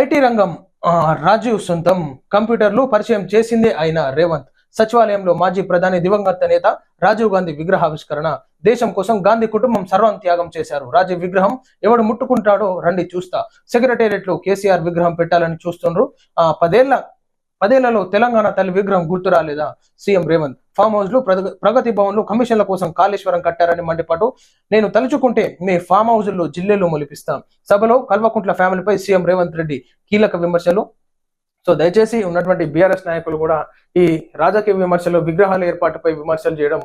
IT రంగం రాజీవ్ సొంతం కంప్యూటర్లు పరిచయం చేసిందే అయిన రేవంత్. సచివాలయంలో మాజీ ప్రధాని దివంగత నేత రాజీవ్ గాంధీ విగ్రహావిష్కరణ. దేశం కోసం గాంధీ కుటుంబం సర్వం త్యాగం చేశారు. రాజీవ్ విగ్రహం ఎవడు ముట్టుకుంటాడో రండి చూస్తా. సెక్రటేరియట్లో కేసీఆర్ విగ్రహం పెట్టాలని చూస్తుండ్రు. ఆ పదేళ్ళ పదేళ్ళలో తెలంగాణ తల్లి విగ్రహం గుర్తు రాలేదా? సీఎం రేవంత్. ఫామ్ హౌస్లో ప్రగతి భవన్లో కమిషన్ల కోసం కాళేశ్వరం కట్టారని మండిపాటు నేను తలుచుకుంటే మీ ఫామ్ హౌస్లో జిల్లేలు మొలిపిస్తాం. సభలో కల్వకుంట్ల ఫ్యామిలీపై సీఎం రేవంత్ రెడ్డి కీలక విమర్శలు. సో దయచేసి ఉన్నటువంటి బీఆర్ఎస్ నాయకులు కూడా ఈ రాజకీయ విమర్శలు విగ్రహాల ఏర్పాటుపై విమర్శలు చేయడం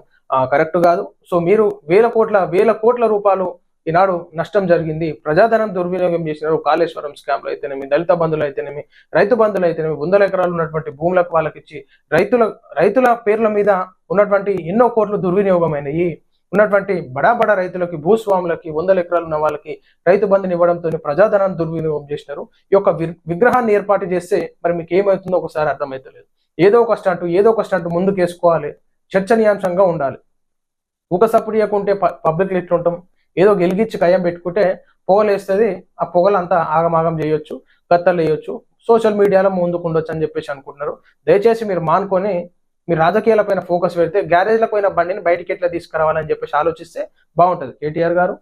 కరెక్ట్ కాదు. సో మీరు వేల కోట్ల వేల కోట్ల రూపాయలు ఈనాడు నష్టం జరిగింది. ప్రజాధనం దుర్వినియోగం చేసినారు. కాళేశ్వరం స్కామ్లు అయితేనేమి దళిత బంధువులు అయితేనేమి రైతు బంధువులు అయితేనేమి వందల ఎకరాలు ఉన్నటువంటి భూములకు వాళ్ళకి ఇచ్చి రైతుల రైతుల పేర్ల మీద ఉన్నటువంటి ఎన్నో కోట్లు దుర్వినియోగమైనవి ఉన్నటువంటి బడా బడా రైతులకి భూస్వాములకి వందల ఎకరాలు ఉన్న వాళ్ళకి రైతు బంధుని ఇవ్వడంతో ప్రజాధనాన్ని దుర్వినియోగం చేసినారు. ఈ యొక్క విగ్రహాన్ని ఏర్పాటు చేస్తే మరి మీకు ఏమవుతుందో ఒకసారి అర్థమవుతలేదు ఏదో ఒక స్టంట్ ఏదో ఒక స్టంట్ ముందుకు వేసుకోవాలి చర్చనీయాంశంగా ఉండాలి. ఒక సప్పుడు ఇవ్వకుంటే పబ్లిక్ ఎట్లుంటాం? ఏదో గెలిగించి కయ్యం పెట్టుకుంటే పొగలేస్తుంది ఆ పొగలంతా ఆగమాగం చేయొచ్చు కత్తలు వేయొచ్చు సోషల్ మీడియాలో ముందుకు ఉండొచ్చు అని చెప్పేసి అనుకుంటున్నారు. దయచేసి మీరు మానుకొని మీరు రాజకీయాల పైన ఫోకస్ పెడితే గ్యారేజ్ల పైన బండిని బయటికి ఎట్లా తీసుకురావాలని చెప్పేసి ఆలోచిస్తే బాగుంటుంది. కేటీఆర్ గారు